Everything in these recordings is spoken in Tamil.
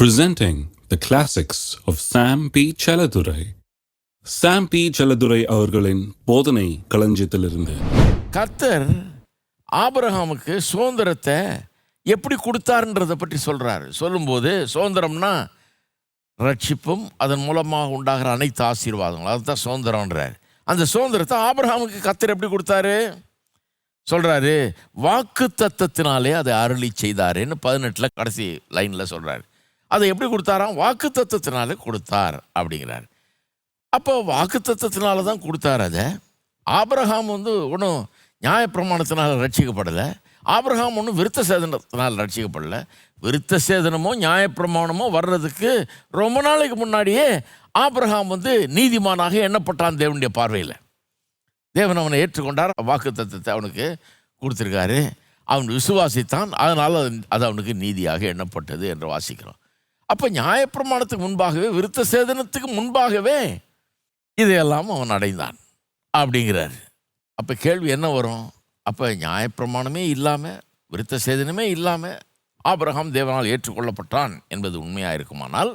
presenting the classics of Sam P. Chaladurai. Sam P. Chaladurai அவர்களின் போதனை களஞ்சியத்திலிருந்து கர்த்தர் ஆபரகாமுக்கு சுதந்திரத்தை எப்படி கொடுத்தாருன்றதை பற்றி சொல்கிறாரு சொல்லும்போது சுதந்திரம்னா ரட்சிப்பும் அதன் மூலமாக உண்டாகிற அனைத்து ஆசீர்வாதங்களும் அதுதான் சுதந்திரம்ன்றார் அந்த சுதந்திரத்தை ஆபரகாமுக்கு கத்தர் எப்படி கொடுத்தாரு சொல்கிறாரு வாக்கு தத்தத்தினாலே அதை அருளி செய்தாருன்னு பதினெட்டில் கடைசி லைனில் சொல்கிறாரு அதை எப்படி கொடுத்தாராம்? வாக்கு தத்துவத்தினால கொடுத்தார் அப்படிங்கிறார். அப்போ வாக்கு தத்துவத்தினால தான் கொடுத்தார் அதை. ஆபிரகாம் வந்து ஒன்றும் நியாயப்பிரமாணத்தினால் ரட்சிக்கப்படலை. ஆபிரகாம் ஒன்றும் விருத்த சேதனத்தினால் ரட்சிக்கப்படலை. விருத்த சேதனமோ நியாயப்பிரமாணமோ வர்றதுக்கு ரொம்ப நாளைக்கு முன்னாடியே ஆபிரகாம் வந்து நீதிமானாக எண்ணப்பட்டான் தேவனுடைய பார்வையில். தேவன் அவனை ஏற்றுக்கொண்டார். வாக்கு தத்துவத்தை அவனுக்கு கொடுத்துருக்காரு. அவன் விசுவாசித்தான். அதனால் அது அவனுக்கு நீதியாக எண்ணப்பட்டது என்று வாசிக்கிறோம். அப்போ நியாயப்பிரமாணத்துக்கு முன்பாகவே விருத்த சேதனத்துக்கு முன்பாகவே இதையெல்லாம் அவன் அடைந்தான் அப்படிங்கிறார். அப்போ கேள்வி என்ன வரும்? அப்போ நியாயப்பிரமாணமே இல்லாமல் விருத்த சேதனமே இல்லாமல் ஆபிரகாம் தேவனால் ஏற்றுக்கொள்ளப்பட்டான் என்பது உண்மையாக இருக்குமானால்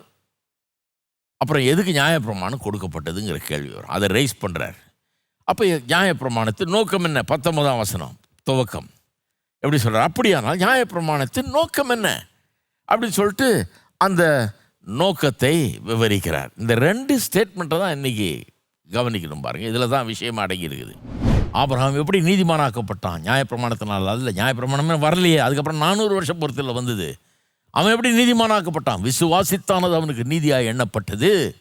அப்புறம் எதுக்கு நியாயப்பிரமாணம் கொடுக்கப்பட்டதுங்கிற கேள்வி வரும். அதை ரைஸ் பண்ணுறார் அப்போ நியாயப்பிரமாணத்தின் நோக்கம் என்ன? பத்தொன்பதாம் வசனம் துவக்கம். எப்படி சொல்கிறார் அப்படியானால் நியாயப்பிரமாணத்தின் நோக்கம் என்ன? அப்படின்னு சொல்லிட்டு அந்த நோக்கத்தை விவரிக்கிறார். இந்த ரெண்டு ஸ்டேட்மெண்ட்டை தான் இன்னைக்கு கவனிக்கணும் பாருங்கள் இதில் தான் விஷயம் அடங்கி இருக்குது. ஆபிரகாம் எப்படி நீதிமானாக்கப்பட்டான்? நியாயப்பிரமாணத்தினால் அல்ல நியாயப்பிரமாணமே வரலையே. அதுக்கப்புறம் நானூறு வருஷம் பொறுத்தில் வந்தது. அவன் எப்படி நீதிமானாக்கப்பட்டான்? விசுவாசித்தானது அவனுக்கு நீதியாக எண்ணப்பட்டது.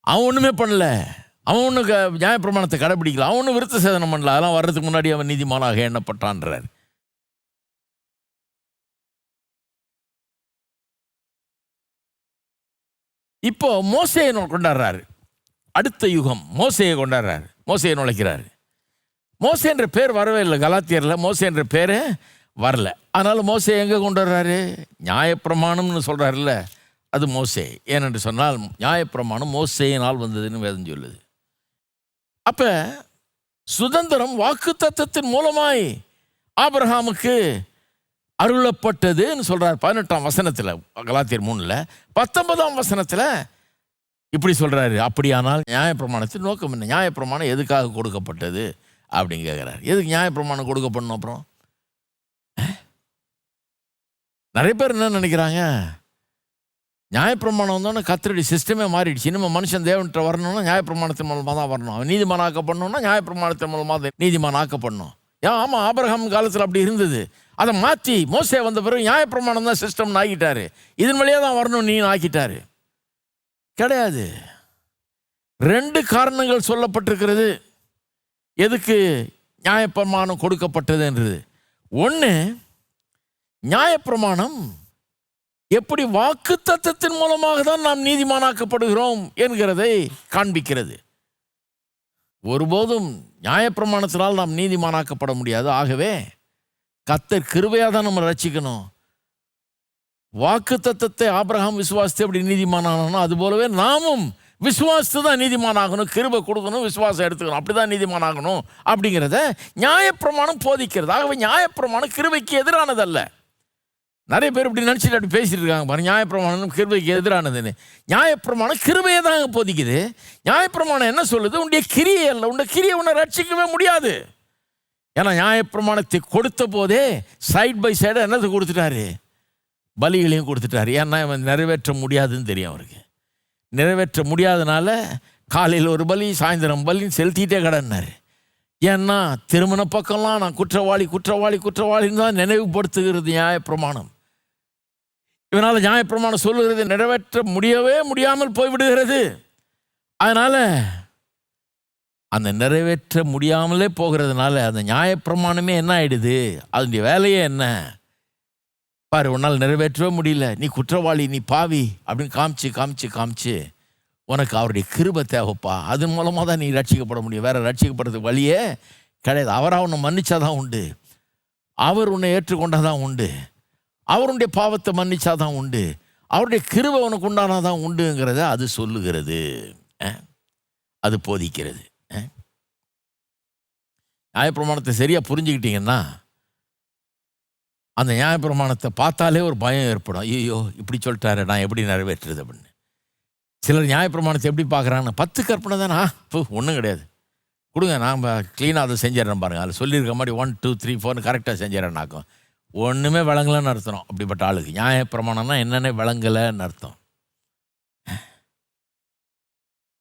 அவன் ஒன்றுமே பண்ணல. அவன் ஒன்று நியாயப்பிரமாணத்தை கடைபிடிக்கல. அவன் ஒன்றும் விருத்த சேதனம் பண்ணல. அதெல்லாம் வர்றதுக்கு முன்னாடி அவன் நீதிமானாக எண்ணப்பட்டான்றார். இப்போ மோசையை நோ கொண்டாடுறாரு. அடுத்த யுகம் மோசையை கொண்டாடுறாரு. மோசையை நுழைக்கிறாரு. மோசைன்ற என்ற பேர் வரவே இல்லை கலாத்தியரில். மோசே என்ற பேர் வரல. அதனால் மோசையை எங்கே கொண்டு வர்றாரு? நியாயப்பிரமாணம்னு சொல்கிறாருல்ல அது மோசே. ஏனென்று சொன்னால் நியாயப்பிரமாணம் மோசையினால் வந்ததுன்னு வேதம் சொல்லுது. அப்போ சுதந்திரம் வாக்கு தத்துவத்தின் மூலமாய் ஆபிரஹாமுக்கு அருளப்பட்டதுன்னு சொல்கிறார் பதினெட்டாம் வசனத்தில் கலாத்தியர் மூணில். பத்தொன்பதாம் வசனத்தில் இப்படி சொல்கிறாரு அப்படியானால் நியாயப்பிரமாணத்தின் நோக்கம் என்ன? நியாயப்பிரமாணம் எதுக்காக கொடுக்கப்பட்டது? அப்படின்னு கேட்குறாரு எதுக்கு நியாயப்பிரமாணம் கொடுக்கப்படணும் அப்புறம்? நிறைய பேர் என்ன நினைக்கிறாங்க? நியாயப்பிரமாணம் வந்தோன்னே கத்திரடி சிஸ்டமே மாறிடுச்சு. இனிமேல் மனுஷன் தேவன்கிட்ட வரணும்னா நியாயப்பிரமாணத்தின் மூலமாக தான் வரணும். அவன் நீதிமான் ஆக்கப்படணும்னா நியாயப்பிரமாணத்தின் மூலமாக தான் நீதிமான் ஆக்கப்படணும். ஏன்? ஆமாம் ஆபிரகாம் காலத்தில் அப்படி இருந்தது. அதை மாற்றி மோசே வந்த பிறகு நியாயப்பிரமாணம் தான் சிஸ்டம் ஆக்கிட்டாரு. இதன் வழியாக தான் வரணும் நீ ஆக்கிட்டாரு. கிடையாது. ரெண்டு காரணங்கள் சொல்லப்பட்டிருக்கிறது. எதுக்கு நியாயப்பிரமாணம் கொடுக்கப்பட்டதுன்றது ஒன்று நியாயப்பிரமாணம் எப்படி வாக்கு தத்துவத்தின் மூலமாக தான் நாம் நீதிமானாக்கப்படுகிறோம் என்கிறதை காண்பிக்கிறது. ஒருபோதும் நியாயப்பிரமாணத்தினால் நாம் நீதிமானாக்கப்பட முடியாது. ஆகவே கத்தர் கிருபையாக தான் நம்ம ரசிக்கணும் வாக்கு தத்தத்தை ஆபிரகாம் விசுவாசித்து எப்படி ஆகணும் அது போலவே நாமும் விசுவாசத்தை தான் நீதிமானாகணும் கிருபை கொடுக்கணும் விசுவாசம் எடுத்துக்கணும். அப்படி தான் நீதிமானாகணும் அப்படிங்கிறத நியாயப்பிரமாணம் போதிக்கிறது. ஆகவே நியாயப்பிரமாணம் கிருபைக்கு எதிரானதல்ல. நிறைய பேர் இப்படி நினச்சிட்டு அப்படி பேசிட்டு இருக்காங்க. பாருங்க நியாயப்பிரமாணம் கிருபைக்கு எதிரானதுன்னு. நியாயப்பிரமாணம் கிருபையை தான் போதிக்குது. நியாயப்பிரமாணம் என்ன சொல்லுது? உன்னுடைய கிரியை அல்ல. உன்னுடைய கிரியை உன்னை ரட்சிக்கவே முடியாது. ஏன்னா நியாயப்பிரமாணத்தை கொடுத்த போதே சைட் பை சைடு என்னது கொடுத்துட்டாரு? பலிகளையும் கொடுத்துட்டாரு. ஏன்னா இவன் நிறைவேற்ற முடியாதுன்னு தெரியும் அவருக்கு. நிறைவேற்ற முடியாதனால காலையில் ஒரு பலி சாயந்தரம் பலின்னு செலுத்திட்டே கடன்னாரு ஏன்னா திருமண பக்கம்லாம் நான் குற்றவாளி குற்றவாளி குற்றவாளின்னு தான் நினைவுபடுத்துகிறது நியாயப்பிரமாணம். இவனால் நியாயப்பிரமாணம் சொல்லுகிறது நிறைவேற்ற முடியவே முடியாமல் போய்விடுகிறது. அதனால் அந்த நிறைவேற்ற முடியாமலே போகிறதுனால அந்த நியாயப்பிரமாணமே என்ன ஆயிடுது? அதனுடைய வேலையே என்ன? பாரு உன்னால் நிறைவேற்றவே முடியல. நீ குற்றவாளி நீ பாவி அப்படின்னு காமிச்சு காமிச்சு காமிச்சு உனக்கு அவருடைய கிருபை தேவைப்பா. அது மூலமாக தான் நீ ரட்சிக்கப்பட முடியும். வேற ரட்சிக்கப்படுறதுக்கு வழியே கிடையாது. அவராக உன்னை மன்னிச்சாதான் உண்டு. அவர் உன்னை ஏற்றுக்கொண்டாதான் உண்டு. அவருடைய பாவத்தை மன்னிச்சாதான் உண்டு. அவருடைய கிருபை உனக்கு உண்டானாதான் உண்டுங்கிறத அது சொல்லுகிறது. அது போதிக்கிறது. நியாயப்பிரமாணத்தை சரியாக புரிஞ்சுக்கிட்டீங்கன்னா அந்த நியாயப்பிரமாணத்தை பார்த்தாலே ஒரு பயம் ஏற்படும். ஐயோ இப்படி சொல்லிட்டாரு நான் எப்படி நிறைவேற்றுறது அப்படின்னு. சிலர் நியாயப்பிரமாணத்தை எப்படி பார்க்குறாங்கன்னா பத்து கற்பனை தானே? இப்போ ஒன்றும் கிடையாது. கொடுங்க நாம் க்ளீனாக அதை செஞ்சிடறேன் பாருங்கள் அதில் சொல்லியிருக்க மாதிரி ஒன் டூ த்ரீ ஃபோர்னு கரெக்டாக செஞ்சிடறேன்னாக்கும். ஒன்றுமே விளங்கலைன்னு அர்த்தம். அப்படிப்பட்ட ஆளுக்கு. நியாயப்பிரமாணம்னா என்னென்ன விளங்கலைன்னு அர்த்தம்.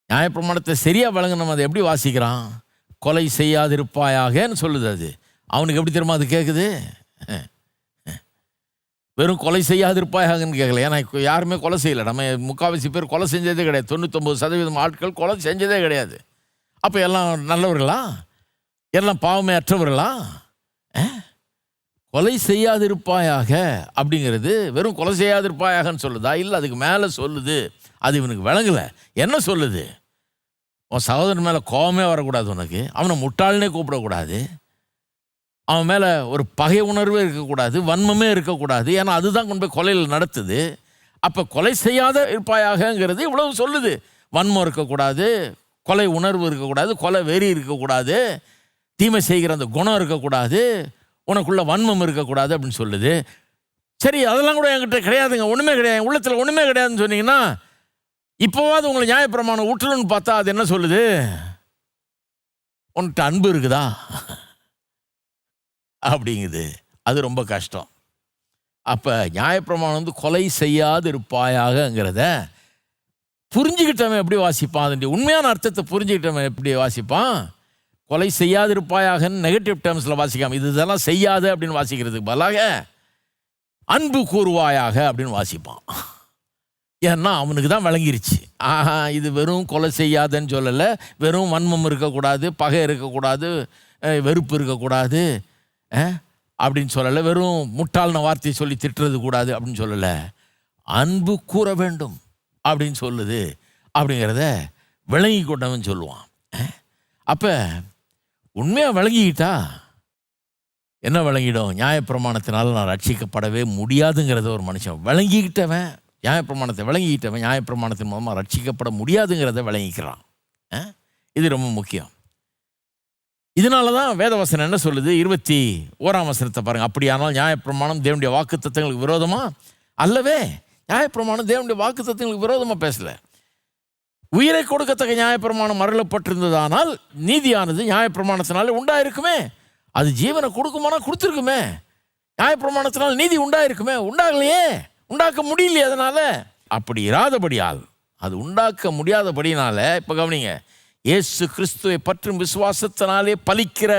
நியாயப்பிரமாணத்தை சரியாக விளங்கணும் அதை எப்படி வாசிக்கிறான்? கொலை செய்யாதிருப்பாயாகன்னு சொல்லுது அது. அவனுக்கு எப்படி தெரியுமா அது கேட்குது வெறும் கொலை செய்யாதிருப்பாயாகன்னு கேட்கல ஏன்னா யாருமே கொலை செய்யலை. நம்ம முக்கால்வாசி பேர் கொலை செஞ்சதே கிடையாது. தொண்ணூத்தொம்பது சதவீதம் ஆட்கள் கொலை செஞ்சதே கிடையாது. அப்போ எல்லாம் நல்லவர்களா? எல்லாம் பாவமே அற்றவர்களா கொலை செய்யாதிருப்பாயாக அப்படிங்கிறது வெறும் கொலை செய்யாதிருப்பாயாகன்னு சொல்லுதா? இல்லை அதுக்கு மேலே சொல்லுது. அது இவனுக்கு விளங்கலை. என்ன சொல்லுது? உன் சகோதரன் மேலே கோபமே வரக்கூடாது உனக்கு. அவனை முட்டாளனே கூப்பிடக்கூடாது. அவன் மேலே ஒரு பகை உணர்வே இருக்கக்கூடாது வன்மமே இருக்கக்கூடாது. ஏன்னா அதுதான் கொண்டு போய் கொலையில் நடத்துது. அப்போ கொலை செய்யாத இருப்பாயாகங்கிறது இவ்வளவு சொல்லுது. வன்மம் இருக்கக்கூடாது கொலை உணர்வு இருக்கக்கூடாது கொலை வெறி இருக்கக்கூடாது தீமை செய்கிற அந்த குணம் இருக்கக்கூடாது உனக்குள்ள வன்மம் இருக்கக்கூடாது அப்படின்னு சொல்லுது. சரி அதெல்லாம் கூட என்கிட்ட கிடையாதுங்க. ஒன்றுமே கிடையாது. உள்ளத்தில் ஒன்றுமே கிடையாதுன்னு சொன்னீங்கன்னா இப்போவாது உங்களை நியாயப்பிரமாணம் ஊற்றணும்னு பார்த்தா அது என்ன சொல்லுது? உன்கிட்ட அன்பு இருக்குதா? அப்படிங்குது. அது ரொம்ப கஷ்டம். அப்போ நியாயப்பிரமாணம் வந்து கொலை செய்யாது இருப்பாயாகங்கிறத புரிஞ்சுக்கிட்டவன் எப்படி வாசிப்பான்? அதனுடைய உண்மையான அர்த்தத்தை புரிஞ்சுக்கிட்டவன் எப்படி வாசிப்பான்? கொலை செய்யாது இருப்பாயாகன்னு நெகட்டிவ் டேர்ம்ஸில் வாசிக்காம இது இதெல்லாம் செய்யாது அப்படின்னு வாசிக்கிறதுக்கு பதிலாக அன்பு கூறுவாயாக அப்படின்னு வாசிப்பான். ஏன்னா அவனுக்கு தான் விளங்கிருச்சு. ஆஹா இது வெறும் கொலை செய்யாதன்னு சொல்லலை. வெறும் வன்மம் இருக்கக்கூடாது பகை இருக்கக்கூடாது வெறுப்பு இருக்கக்கூடாது அப்படின்னு சொல்லலை. வெறும் முட்டாள்ன வார்த்தையை சொல்லி திட்டுறது கூடாது அப்படின்னு சொல்லலை. அன்பு கூற வேண்டும் அப்படின்னு சொல்லுது. அப்படிங்கிறத விளங்கி கொண்டவன் சொல்லுவான். அப்போ உண்மையாக விளங்கிக்கிட்டா என்ன விளங்கிடும்? நியாயப்பிரமாணத்தினால நான் ரட்சிக்கப்படவே முடியாதுங்கிறத ஒரு மனுஷன் விளங்கிக்கிட்டவன். நியாயப்பிரமாணத்தை விளங்கிக்கிட்டவன் நியாயப்பிரமாணத்தின் மூலமாக ரட்சிக்கப்பட முடியாதுங்கிறத விளங்கிக்கிறான். இது ரொம்ப முக்கியம். இதனால தான் வேதவசனம் என்ன சொல்லுது? இருபத்தி ஓராம் வசனத்தை பாருங்கள் அப்படியானால் நியாயப்பிரமாணம் தேவனுடைய வாக்கு தத்துவங்களுக்கு விரோதமாக அல்லவே நியாயப்பிரமாணம் தேவனுடைய வாக்கு தத்துவங்களுக்கு விரோதமாக பேசலை. உயிரை கொடுக்கத்தக்க நியாயப்பிரமாணம் மறளப்பட்டிருந்ததானால் நீதியானது நியாயப்பிரமாணத்தினாலே உண்டாயிருக்குமே. அது ஜீவனை கொடுக்குமானா கொடுத்துருக்குமே. நியாயப்பிரமாணத்தினால் நீதி உண்டாயிருக்குமே. உண்டாகலையே. உண்டாக்க முடியலையே அதனால்? அப்படி இராதபடியால் அது உண்டாக்க முடியாதபடினால இப்போ கவனிங்க இயேசு கிறிஸ்துவை பற்றும் விசுவாசத்தினாலே பலிக்கிற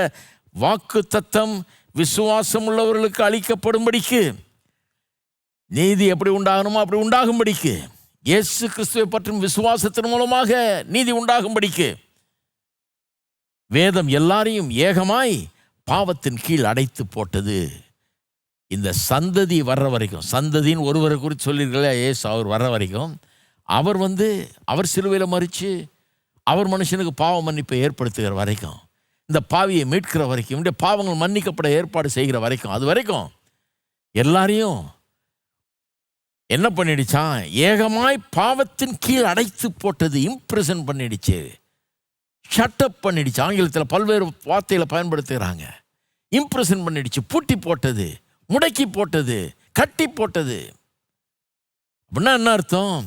வாக்கு தத்தம் விசுவாசம் உள்ளவர்களுக்கு அளிக்கப்படும்படிக்கு நீதி எப்படி உண்டாகணுமோ அப்படி உண்டாகும்படிக்கு இயேசு கிறிஸ்துவை பற்றும் விசுவாசத்தின் மூலமாக நீதி உண்டாகும்படிக்கு வேதம் எல்லாரையும் ஏகமாய் பாவத்தின் கீழ் அடைத்து போட்டது. இந்த சந்ததி வர்ற வரைக்கும் சந்ததின்னு ஒருவரை குறித்து சொல்லியிருக்கல ஏசு அவர் வர்ற வரைக்கும் அவர் வந்து அவர் சிலுவையில் மறித்து அவர் மனுஷனுக்கு பாவ மன்னிப்பை ஏற்படுத்துகிற வரைக்கும் இந்த பாவியை மீட்கிற வரைக்கும் இந்த பாவங்கள் மன்னிக்கப்பட ஏற்பாடு செய்கிற வரைக்கும் அது வரைக்கும் எல்லாரையும் என்ன பண்ணிடுச்சான் ஏகமாய் பாவத்தின் கீழ் அடைத்து போட்டது இம்ப்ரெசன் பண்ணிடுச்சு. ஷட்டப் பண்ணிடுச்சு. ஆங்கிலத்தில் பல்வேறு வார்த்தையில் பயன்படுத்துகிறாங்க. இம்ப்ரெஷன் பண்ணிடுச்சு. பூட்டி போட்டது. முடக்கி போட்டது கட்டி போட்டது. அப்படின்னா என்ன அர்த்தம்?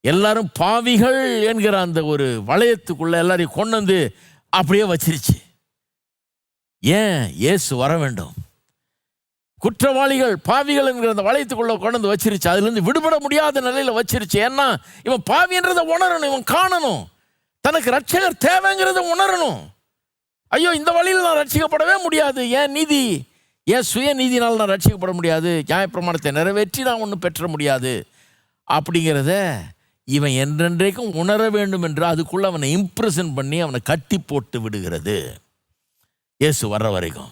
எல்லாரும் பாவிகள் என்கிற அந்த ஒரு வளையத்துக்குள்ள எல்லாரையும் கொண்டு வந்து அப்படியே வச்சிருச்சு. ஏன்? இயேசு வர வேண்டும். குற்றவாளிகள் பாவிகள் என்கிற அந்த வளையத்துக்குள்ள கொண்டு வந்து வச்சிருச்சு. அதுலேருந்து விடுபட முடியாத நிலையில் வச்சிருச்சு. ஏன்னா இவன் பாவின்றதை உணரணும் இவன் காணணும். தனக்கு ரட்சகர் தேவைங்கிறத உணரணும். ஐயோ இந்த வழியில் நான் ரட்சிக்கப்படவே முடியாது. ஏன் நீதி? ஏன் சுயநீதினால் நான் ரட்சிக்கப்பட முடியாது. நியாயப்பிரமாணத்தை நிறைவேற்றி நான் ஒன்றும் பெற்ற முடியாது. அப்படிங்கிறத இவன் என்றென்றைக்கும் உணர வேண்டும் என்று அதுக்குள்ளே அவனை இம்ப்ரெஷன் பண்ணி அவனை கட்டி போட்டு விடுகிறது. இயேசு வர்ற வரைக்கும்.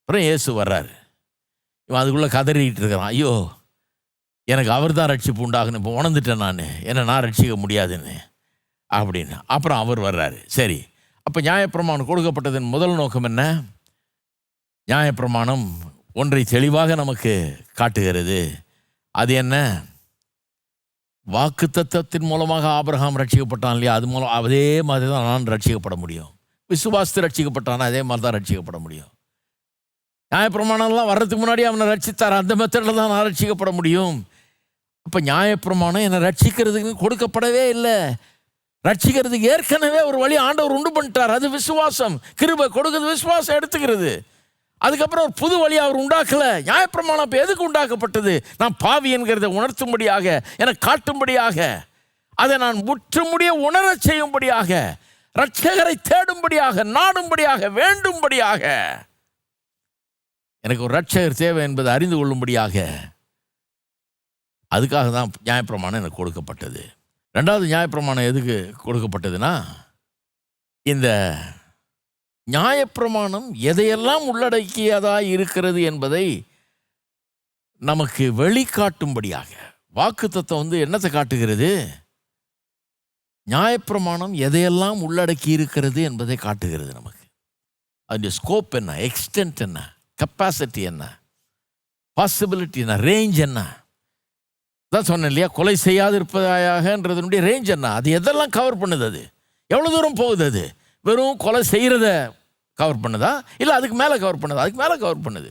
அப்புறம் இயேசு வர்றாரு. இவன் அதுக்குள்ளே கதறிக்கிட்டு இருக்கிறான். ஐயோ எனக்கு அவர் தான் ரட்சிப்பு உண்டாகணும் இப்போ உணர்ந்துட்டேன் நான். என்ன நான் ரட்சிக்க முடியாதுன்னு. அப்படின்னு. அப்புறம் அவர் வர்றாரு. சரி. அப்போ நியாயப்பிரமாணம் கொடுக்கப்பட்டதன் முதல் நோக்கம் என்ன? நியாயப்பிரமாணம் ஒன்றை தெளிவாக நமக்கு காட்டுகிறது. அது என்ன? வாக்கு தத்துவத்தின் மூலமாக ஆபிரகாம் ரட்சிக்கப்பட்டான் இல்லையா? அது மூலம் அதே மாதிரி தான் நான் ரட்சிக்கப்பட முடியும். விசுவாசத்து ரட்சிக்கப்பட்டானா? அதே மாதிரி தான் ரட்சிக்கப்பட முடியும். நியாயப்பிரமாணம்லாம் வர்றதுக்கு முன்னாடி அவனை ரட்சித்தார்? அந்த மெத்தடில் தான் நான் ரட்சிக்கப்பட முடியும். அப்போ நியாயப்பிரமாணம் என்னை ரட்சிக்கிறதுக்கு கொடுக்கப்படவே இல்லை. ரட்சிக்கிறதுக்கு ஏற்கனவே ஒரு வழி ஆண்டவர் உண்டு பண்ணிட்டார். அது விசுவாசம். கிருபை கொடுக்குறது விசுவாசம் எடுத்துக்கிறது. அதுக்கப்புறம் ஒரு புது வழி அவர் உண்டாக்கலை. நியாயப்பிரமாணம் இப்போ எதுக்கு உண்டாக்கப்பட்டது? நான் பாவி என்கிறத உணர்த்தும்படியாக எனக்கு காட்டும்படியாக அதை நான் முற்றுமுடிய உணரச் செய்யும்படியாக ரட்சகரை தேடும்படியாக நாடும்படியாக வேண்டும்படியாக எனக்கு ஒரு ரட்சகர் தேவை என்பதை அறிந்து கொள்ளும்படியாக அதுக்காக தான் நியாயப்பிரமாணம் எனக்கு கொடுக்கப்பட்டது. ரெண்டாவது நியாயப்பிரமாணம் எதுக்கு கொடுக்கப்பட்டதுன்னா இந்த நியாயப்பிரமாணம் எதையெல்லாம் உள்ளடக்கியதாக இருக்கிறது என்பதை நமக்கு வெளிக்காட்டும்படியாக வாக்கு தத்துவம் வந்து என்னத்தை காட்டுகிறது? நியாயப்பிரமாணம் எதையெல்லாம் உள்ளடக்கி இருக்கிறது என்பதை காட்டுகிறது நமக்கு. அதனுடைய ஸ்கோப் என்ன? எக்ஸ்டென்ட் என்ன? கெப்பாசிட்டி என்ன? பாசிபிலிட்டி என்ன? ரேஞ்ச் என்ன? தான் சொன்னேன் இல்லையா? கொலை செய்யாது இருப்பதாகன்றதனுடைய ரேஞ்ச் என்ன? அது எதெல்லாம் கவர் பண்ணுது அது? எவ்வளோ தூரம் போகுது அது? வெறும் கொலை செய்கிறத கவர் பண்ணுதா? இல்லை அதுக்கு மேலே கவர் பண்ணுதா? அதுக்கு மேலே கவர் பண்ணுது.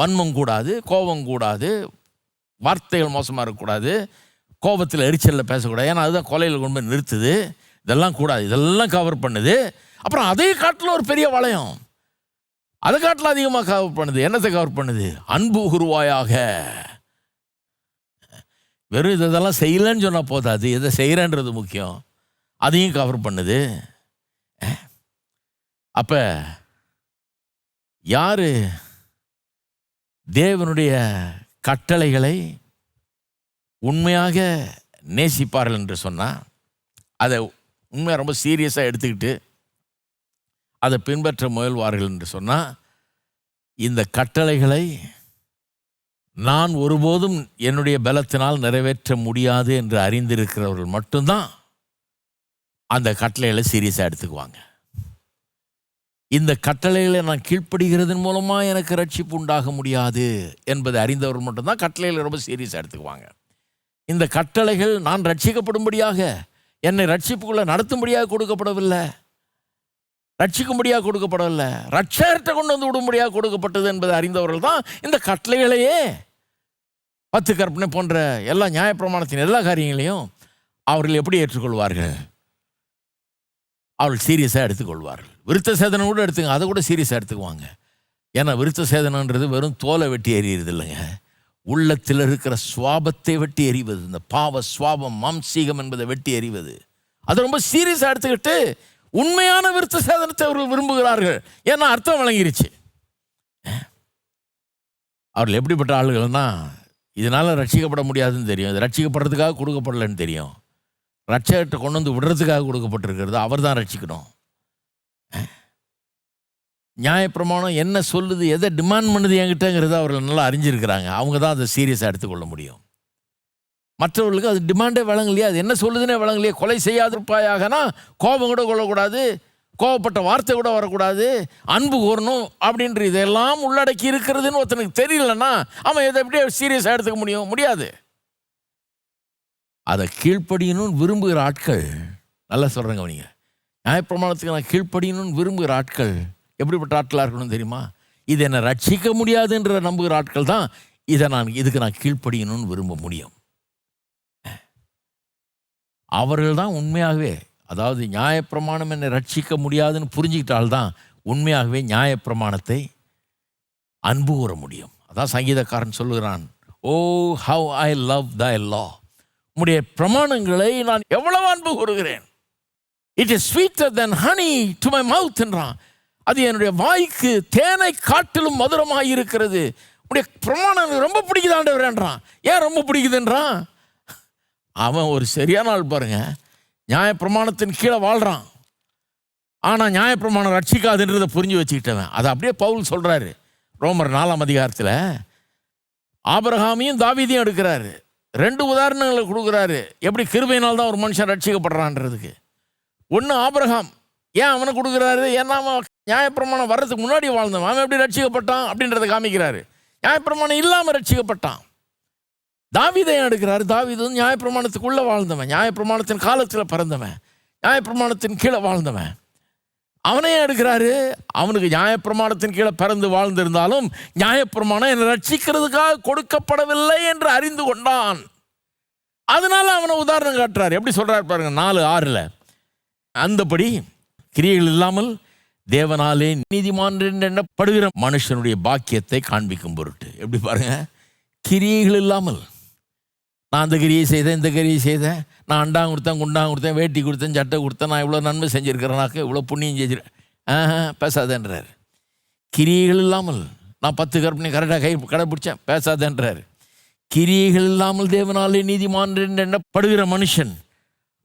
வன்மம் கூடாது கோபம் கூடாது வார்த்தைகள் மோசமாக இருக்கக்கூடாது கோபத்தில் எரிச்சலில் பேசக்கூடாது. ஏன்னா அதுதான் கொலையில் கொண்டு போய் நிறுத்துது. இதெல்லாம் கூடாது. இதெல்லாம் கவர் பண்ணுது. அப்புறம் அதே காட்டில் ஒரு பெரிய வளையம். அதை காட்டில் அதிகமாக கவர் பண்ணுது. என்னத்தை கவர் பண்ணுது? அன்பு குருவாயாக வெறும் இதெல்லாம் செய்யலைன்னு சொன்னால் போதாது. இதை செய்கிறேன்றது முக்கியம். அதையும் கவர் பண்ணுது. அப்போ யார் தேவனுடைய கட்டளைகளை உண்மையாக நேசிப்பார்கள் என்று சொன்னால் அதை உண்மையாக ரொம்ப சீரியஸாக எடுத்துக்கிட்டு அதை பின்பற்ற முயல்வார்கள் என்று சொன்னால் இந்த கட்டளைகளை நான் ஒருபோதும் என்னுடைய பலத்தினால் நிறைவேற்ற முடியாது என்று அறிந்திருக்கிறவர்கள் மட்டும்தான் அந்த கட்டளைகளை சீரியஸாக எடுத்துக்குவாங்க. இந்த கட்டளைகளை நான் கீழ்ப்படுகிறதன் மூலமாக எனக்கு ரட்சிப்பு உண்டாக முடியாது என்பதை அறிந்தவர் மட்டும்தான் கட்டளைகளை ரொம்ப சீரியஸாக எடுத்துக்குவாங்க. இந்த கட்டளைகள் நான் ரட்சிக்கப்படும்படியாக என்னை ரட்சிப்புக்குள்ளே நடத்தும்படியாக கொடுக்கப்படவில்லை. ரட்சிக்கும்படியாக கொடுக்கப்படவில்லை. ரட்சகர்கிட்ட கொண்டு வந்து விடும்படியாக கொடுக்கப்பட்டது என்பதை அறிந்தவர்கள் தான் இந்த கட்டளைகளையே பத்து கற்பனை போன்ற எல்லா நியாயப்பிரமாணத்தின் எல்லா காரியங்களையும் அவர்கள் எப்படி ஏற்றுக்கொள்வார்கள்? அவர்கள் சீரியஸாக எடுத்துக்கொள்வார்கள். விருத்த சேதனம் கூட எடுத்துங்க அதை கூட சீரியஸாக எடுத்துக்குவாங்க. ஏன்னா விருத்த சேதனன்றது வெறும் தோலை வெட்டி எறியறது இல்லைங்க. உள்ளத்தில் இருக்கிற சுவாபத்தை வெட்டி எறிவது இந்த பாவ சுவாபம் மாம்சீகம் என்பதை வெட்டி எறிவது. அதை ரொம்ப சீரியஸாக எடுத்துக்கிட்டு உண்மையான விருத்த சேதனத்தை அவர்கள் விரும்புகிறார்கள். ஏன்னா அர்த்தம் விளங்கிருச்சு. அவர்கள் எப்படிப்பட்ட ஆளுகள்னா இதனால் ரட்சிக்கப்பட முடியாதுன்னு தெரியும். இது ரட்சிக்கப்படுறதுக்காக கொடுக்கப்படலைன்னு தெரியும். ரட்சகர்கிட்ட கொண்டு வந்து விடுறதுக்காக கொடுக்கப்பட்டிருக்கிறது. அவர் தான் ரட்சிக்கணும். நியாயப்பிரமாணம் என்ன சொல்லுது எதை டிமாண்ட் பண்ணுது என்கிட்டங்கிறத அவர்கள் நல்லா அறிஞ்சிருக்கிறாங்க. அவங்க தான் அதை சீரியஸாக எடுத்துக்கொள்ள முடியும். மற்றவர்களுக்கு அது டிமாண்டே வழங்கலையே அது என்ன சொல்லுதுன்னே வழங்கலையே கொலை செய்யாதிருப்பாயாகனா கோபம் கூட கொள்ளக்கூடாது கோபப்பட்ட வார்த்தை கூட வரக்கூடாது அன்பு கூறணும் அப்படின்ற இதெல்லாம் உள்ளடக்கி இருக்கிறதுன்னு ஒருத்தனுக்கு தெரியலன்னா அவன் இதை எப்படியே சீரியஸாக எடுத்துக்க முடியும்? முடியாது. அதை கீழ்ப்படியணும்னு விரும்புகிற ஆட்கள் நல்லா சொல்கிறேங்க நீங்கள் நியாயப்பிரமாணத்துக்கு நான் கீழ்ப்படியணும்னு விரும்புகிற ஆட்கள் எப்படிப்பட்ட ஆட்களாக இருக்கணும் தெரியுமா? இதை என்னை ரட்சிக்க முடியாதுன்ற நம்புகிற ஆட்கள் தான் இதை நான் இதுக்கு நான் கீழ்ப்படியணும்னு விரும்ப முடியும். அவர்கள் தான் உண்மையாகவே அதாவது நியாயப்பிரமாணம் என்னை ரட்சிக்க முடியாதுன்னு புரிஞ்சுக்கிட்டால்தான் உண்மையாகவே நியாயப்பிரமாணத்தை அன்பு கூற முடியும். அதான் சங்கீதக்காரன் சொல்லுகிறான் ஓ ஹவ் ஐ லவ் த லா. உம்முடைய பிரமாணங்களை நான் எவ்வளவு அன்பு கூறுகிறேன்? It is sweeter than honey to my mouth என்றான். அது என்னுடைய வாய்க்கு தேனை காட்டிலும் மதுரமாக இருக்கிறது. உடைய பிரமாணம் எனக்கு ரொம்ப பிடிக்குதாண்டவரேன்றான் ஏன் ரொம்ப பிடிக்குதுன்றான் அவன் ஒரு சரியான ஆள் பாருங்க. நியாயப்பிரமாணத்தின் கீழே வாழ்கிறான் ஆனால் நியாயப்பிரமாணம் ரட்சிக்காதுன்றதை புரிஞ்சு வச்சுக்கிட்டவன். அதை அப்படியே பவுல் சொல்கிறாரு ரோமர் நாலாம் அதிகாரத்தில். ஆபரகாமையும் தாவீதியும் எடுக்கிறாரு. ரெண்டு உதாரணங்களை கொடுக்குறாரு. எப்படி கிருபையினால் தான் ஒரு மனுஷன் ரட்சிக்கப்படுறான்றதுக்கு. ஒன்று ஆபரகாம். ஏன் அவனை கொடுக்குறாரு? ஏன்னா அவன் நியாயப்பிரமாணம் வர்றதுக்கு முன்னாடி வாழ்ந்தவன். அவன் எப்படி ரட்சிக்கப்பட்டான் அப்படின்றத காமிக்கிறாரு. நியாயப்பிரமாணம் இல்லாமல் ரட்சிக்கப்பட்டான். தாவீதையும் எடுக்கிறாரு? தாவீது வந்து நியாயப்பிரமாணத்துக்குள்ளே வாழ்ந்தவன். நியாயப்பிரமாணத்தின் காலத்தில் பிறந்தவன். நியாயப்பிரமாணத்தின் கீழே வாழ்ந்தவன். அவனையும் எடுக்கிறாரு? அவனுக்கு நியாயப்பிரமாணத்தின் கீழே பிறந்து வாழ்ந்திருந்தாலும் நியாயப்பிரமாணம் என்னை ரட்சிக்கிறதுக்காக கொடுக்கப்படவில்லை என்று அறிந்து கொண்டான். அதனால அவனை உதாரணம் காட்டுறாரு. எப்படி சொல்கிறார் பாருங்க? நாலு ஆறில். அந்தபடி கிரியைகள் இல்லாமல் தேவனாலே நீதிமான் எண்ணப்படுகிற மனுஷனுடைய பாக்கியத்தை காண்பிக்கும் பொருட்டு. எப்படி பாருங்க? கிரியைகள் இல்லாமல். நான் அந்த கிரியை செய்தேன் இந்த கிரியை செய்தேன். நான் அண்டாங்க கொடுத்தேன் குண்டாங்க கொடுத்தேன் வேட்டி கொடுத்தேன் சட்டை கொடுத்தேன் நான் இவ்வளோ நன்மை செஞ்சுருக்கிறேனாக்க இவ்வளோ புண்ணியம் செஞ்சிருக்கேன் ஆஹா பேசாதேன்றார். கிரியைகள் இல்லாமல். நான் பத்து கற்பனை கரெக்டாக கை கடைப்பிடிச்சேன் பேசாதேன்றார். கிரியைகள் இல்லாமல் தேவனாலே நீதிமான் எண்ணப்படுகிற மனுஷன்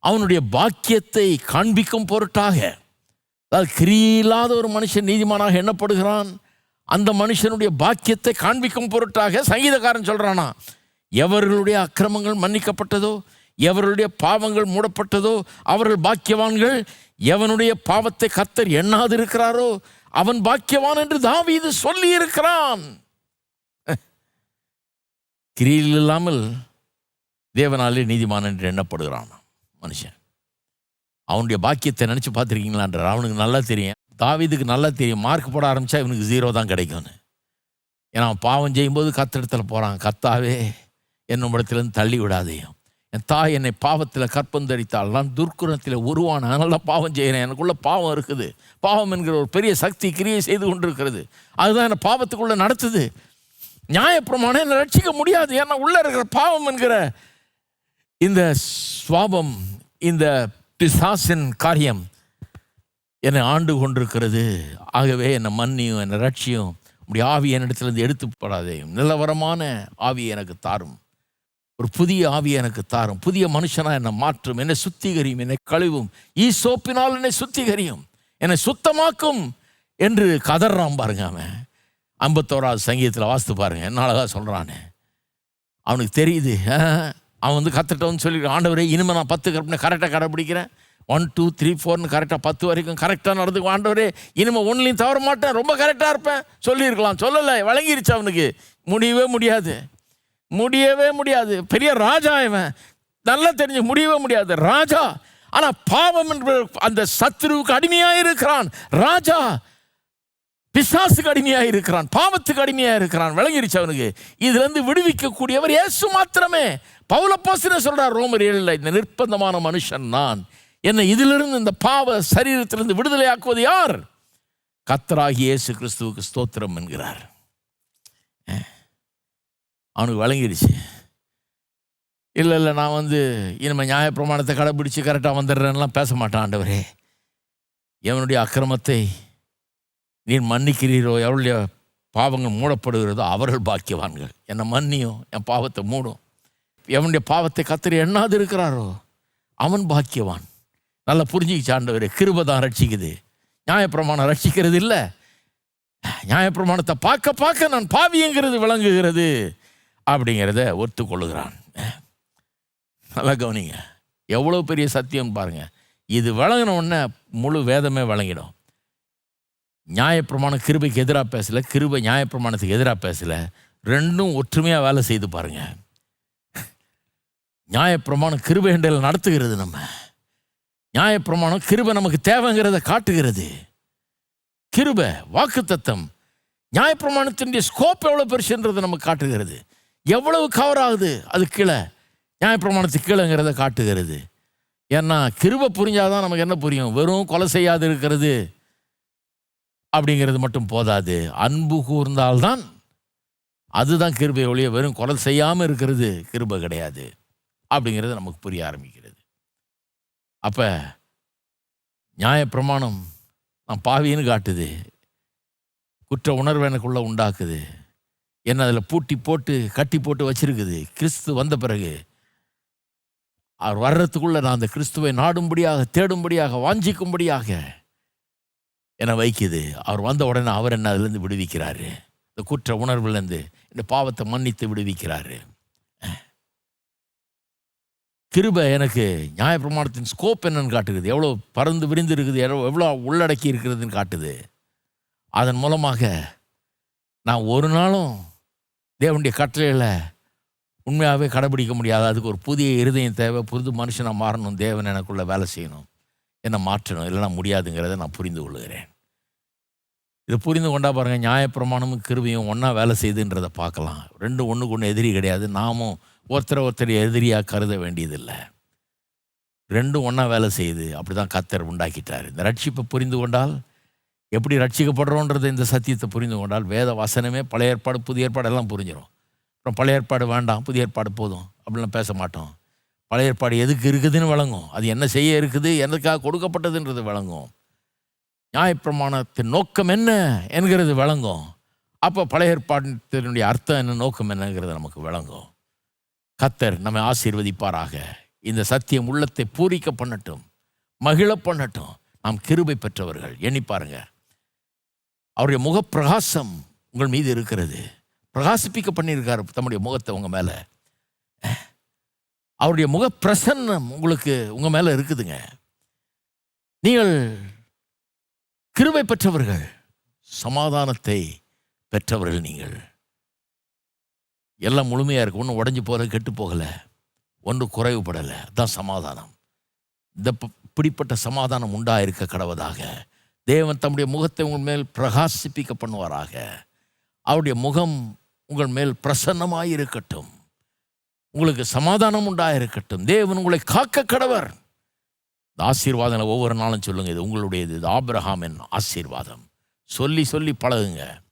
அவனுடைய பாக்கியத்தை காண்பிக்கும் பொருட்டாக. அதாவது கிரியில்லாத ஒரு மனுஷன் நீதிமானாக எண்ணப்படுகிறான். அந்த மனுஷனுடைய பாக்கியத்தை காண்பிக்கும் பொருட்டாக சங்கீதக்காரன் சொல்கிறானா எவர்களுடைய அக்கிரமங்கள் மன்னிக்கப்பட்டதோ எவர்களுடைய பாவங்கள் மூடப்பட்டதோ அவர்கள் பாக்கியவான்கள் எவனுடைய பாவத்தை கத்தர் எண்ணாதிருக்கிறாரோ அவன் பாக்கியவான் என்று தாவீது சொல்லி இருக்கிறான் கிரியில் இல்லாமல் தேவனாலே நீதிமான் என்று எண்ணப்படுகிறான். மனுஷன். அவனுடைய பாக்கியத்தை நினச்சி பார்த்துருக்கீங்களான்றார் அவனுக்கு நல்லா தெரியும். தாவிதுக்கு நல்லா தெரியும். மார்க் போட ஆரம்பித்தா இவனுக்கு ஜீரோ தான் கிடைக்கும்னு. ஏன்னா அவன் பாவம் செய்யும்போது கத்திடத்தில் போகிறான் கத்தாவே என்னுமிடத்திலிருந்து தள்ளி விடாதையும். என் தாய் என்னை பாவத்தில் கற்பந்தரித்தாள். நான் துர்க்குணத்தில் உருவான அதனால பாவம் செய்கிறேன். எனக்குள்ள பாவம் இருக்குது. பாவம் என்கிற ஒரு பெரிய சக்தி கிரியை செய்து கொண்டிருக்கிறது. அதுதான் என்னை பாவத்துக்குள்ளே நடத்துது. நியாயப்பிரமாணம் என்னை ரட்சிக்க முடியாது. ஏன்னா உள்ளே இருக்கிற பாவம் என்கிற இந்த சுவாபம் இந்த பிசாசின் காரியம் என்னை ஆண்டு கொண்டிருக்கிறது. ஆகவே என்னை மன்னியும் என்னை ரட்சியும் இப்படி ஆவி என்னிடத்துலேருந்து எடுத்துப்படாதே நிலவரமான ஆவி எனக்கு தாரும். ஒரு புதிய ஆவி எனக்கு தாரும். புதிய மனுஷனா என்னை மாற்றும். என்னை சுத்திகரியும் என்னை கழுவும். ஈ சோப்பினால் என்னை சுத்திகரியும். என்னை சுத்தமாக்கும் என்று கதறான் பாருங்க அவன். ஐம்பத்தோராவது சங்கீதத்தில் வாசித்து பாருங்க. என்ன அழகாக சொல்கிறானே அவனுக்கு தெரியுது. அவன் வந்து கற்றுட்டோன்னு சொல்லி ஆண்டவரே இனிமேல் நான் பத்து கற்பனை கரெக்டாக கடைப்பிடிக்கிறேன் ஒன் டூ த்ரீ ஃபோர்னு கரெக்டாக பத்து வரைக்கும் கரெக்டாக நடந்து ஆண்டவரே இனிமேல் ஒன்லையும் தவற மாட்டேன். ரொம்ப கரெக்டாக இருப்பேன். சொல்லியிருக்கலாம். சொல்லலை. வழங்கிருச்சு அவனுக்கு. முடியவே முடியாது. முடியவே முடியாது. பெரிய ராஜா இவன். நல்லா தெரிஞ்சு முடியவே முடியாது. ராஜா. ஆனால் பாவம் என்ற அந்த சத்ருவுக்கு அடிமையாக இருக்கிறான் ராஜா. பிசாசுக்கு அடிமையாக இருக்கிறான் பாவத்துக்கு அடிமையாக இருக்கிறான் விளங்கிருச்சு அவனுக்கு. இதுலேருந்து விடுவிக்கக்கூடியவர் இயேசு மாத்திரமே. பவுலப்பாசின சொல்கிறார் ரோமர் ஏழில் இந்த நிர்பந்தமான மனுஷன் நான். என்னை இதிலிருந்து இந்த பாவ சரீரத்திலிருந்து விடுதலையாக்குவது யார்? கத்தராகி இயேசு கிறிஸ்துவுக்கு ஸ்தோத்திரம் என்கிறார். அவனுக்கு விளங்கிடுச்சு இல்லை இல்லை நான் வந்து இனிமேல் நியாயப்பிரமாணத்தை கடைப்பிடிச்சு கரெக்டாக வந்துடுறேன்லாம் பேச மாட்டான் ஆண்டவரே. எவனுடைய அக்கிரமத்தை நீர் மன்னிக்கிறீரோ? எவருடைய பாவங்கள் மூடப்படுகிறதோ அவர்கள் பாக்கியவான்கள். என்னை மன்னியும் என் பாவத்தை மூடும் எவனுடைய பாவத்தை கத்திரி எண்ணாது இருக்கிறாரோ அவன் பாக்கியவான். நல்லா புரிஞ்சுக்கிச்சு ஆண்டவர். கிருபை தான் ரட்சிக்குது. நியாயப்பிரமாணம் ரட்சிக்கிறது இல்லை. நியாயப்பிரமாணத்தை பார்க்க பார்க்க நான் பாவியங்கிறது விளங்குகிறது அப்படிங்கிறத ஒத்துக்கொள்ளுகிறான். நல்லா கவனிங்க. எவ்வளோ பெரிய சத்தியம் பாருங்க. இது விளங்கின உடனே முழு வேதமே விளங்கிடும். நியாயப்பிரமாணம் கிருபைக்கு எதிராக பேசலை கிருபை நியாயப்பிரமாணத்துக்கு எதிராக பேசலை. ரெண்டும் ஒற்றுமையாக வேலை செய்து பாருங்கள் நியாயப்பிரமாணம் கிருபை என்றில் நடத்துகிறது நம்ம. நியாயப்பிரமாணம் கிருபை நமக்கு தேவைங்கிறத காட்டுகிறது. கிருபை வாக்குத்தத்தம் நியாயப்பிரமாணத்தினுடைய ஸ்கோப் எவ்வளோ பெருசுன்றதை நமக்கு காட்டுகிறது. எவ்வளவு கவர் ஆகுது? அது கீழே. நியாயப்பிரமாணத்துக்கு கீழேங்கிறத காட்டுகிறது. ஏன்னா கிருபை புரிஞ்சாதான் நமக்கு என்ன புரியும்? வெறும் கொலை செய்யாது இருக்கிறது அப்படிங்கிறது மட்டும் போதாது. அன்பு கூர்ந்தால்தான் அதுதான் கிருபை ஒழிய வெறும் கொலை செய்யாமல் இருக்கிறது கிருபை கிடையாது. அப்படிங்கிறது நமக்கு புரிய ஆரம்பிக்கிறது. அப்போ நியாயப்பிரமாணம் நான் பாவின்னு காட்டுது. குற்ற உணர்வு எனக்குள்ளே உண்டாக்குது. என்ன அதில் பூட்டி போட்டு கட்டி போட்டு வச்சிருக்குது. கிறிஸ்து வந்த பிறகு அவர் வர்றதுக்குள்ளே நான் அந்த கிறிஸ்துவை நாடும்படியாக தேடும்படியாக வாஞ்சிக்கும்படியாக என்னை வைக்குது? அவர் வந்த உடனே அவர் என்ன அதுலேருந்து விடுவிக்கிறாரு? இந்த குற்ற உணர்வுலேருந்து இந்த பாவத்தை மன்னித்து விடுவிக்கிறாரு. கிருபை எனக்கு நியாயப்பிரமாணத்தின் ஸ்கோப் என்னன்னு காட்டுகிறது. எவ்வளோ பறந்து விரிந்து இருக்குது எவ்வளோ எவ்வளோ உள்ளடக்கி இருக்கிறதுன்னு காட்டுது. அதன் மூலமாக நான் ஒரு நாளும் தேவனுடைய கட்டளையில் உண்மையாகவே கடைபிடிக்க முடியாது. அதுக்கு ஒரு புதிய இருதயம் தேவை புது மனுஷனாக மாறணும் தேவன் எனக்குள்ளே வேலை செய்யணும். என்னை மாற்றணும்? இல்லைன்னா முடியாதுங்கிறத நான் புரிந்து கொள்கிறேன். இதை புரிந்து கொண்டா பாருங்கள் நியாயப்பிரமாணமும் கிருமியும் ஒன்றா வேலை செய்துன்றதை பார்க்கலாம். ரெண்டும் ஒன்றுக்கு ஒன்று எதிரி கிடையாது. நாமும் ஒருத்தரை ஒருத்தர் எதிரியாக கருத வேண்டியதில்லை. ரெண்டும் ஒன்றா வேலை செய்யுது. அப்படி தான் கத்தர் உண்டாக்கிட்டார். இந்த ரட்சிப்பை புரிந்து கொண்டால் எப்படி ரட்சிக்கப்படுறோன்றதை இந்த சத்தியத்தை புரிந்து கொண்டால் வேத வசனமே பழைய ஏற்பாடு புதிய ஏற்பாடு எல்லாம் புரிஞ்சிடும் அப்புறம் பழைய ஏற்பாடு வேண்டாம் புதிய ஏற்பாடு போதும் அப்படிலாம் பேச மாட்டோம். பழைய ஏற்பாடு எதுக்கு இருக்குதுன்னு விளங்கும். அது என்ன செய்ய இருக்குது எனக்காக கொடுக்கப்பட்டதுன்றது விளங்கும். நியாயப்பிரமாணத்தின் நோக்கம் என்ன என்கிறது விளங்கும். அப்போ பழைய ஏற்பாட்டினுடைய அர்த்தம் என்ன நோக்கம் என்னங்கிறது நமக்கு விளங்கும். கத்தர் நம்மை ஆசீர்வதிப்பாராக. இந்த சத்தியம் உள்ளத்தை பூரிக்க பண்ணட்டும் மகிழ பண்ணட்டும். நாம் கிருபை பெற்றவர்கள். எண்ணி பாருங்க. அவருடைய முகப்பிரகாசம் உங்கள் மீது இருக்கிறது. பிரகாசிப்பிக்க பண்ணியிருக்காரு தம்முடைய முகத்தை உங்கள் மேலே. அவருடைய முகப்பிரசன்னம் உங்களுக்கு உங்கள் மேலே இருக்குதுங்க. நீங்கள் கிருபை பெற்றவர்கள் சமாதானத்தை பெற்றவர்கள் நீங்கள். எல்லாம் முழுமையாக இருக்கு. ஒன்றும் உடஞ்சி போகிற கெட்டு போகலை. ஒன்றும் குறைவுபடலை. அதான் சமாதானம். இந்த இப்படிப்பட்ட சமாதானம் உண்டாயிருக்க கடவதாக தேவன் தம்முடைய முகத்தை உங்கள் மேல் பிரகாசிப்பிக்க பண்ணுவாராக. அவருடைய முகம் உங்கள் மேல் பிரசன்னமாக இருக்கட்டும் உங்களுக்கு சமாதானம் உண்டாயிருக்கட்டும். தேவன் உங்களை காக்க கடவர். இந்த ஆசீர்வாதங்களை ஒவ்வொரு நாளும் சொல்லுங்க. இது உங்களுடையது. இது ஆபிரகாமின் ஆசீர்வாதம். சொல்லி சொல்லி பழகுங்க.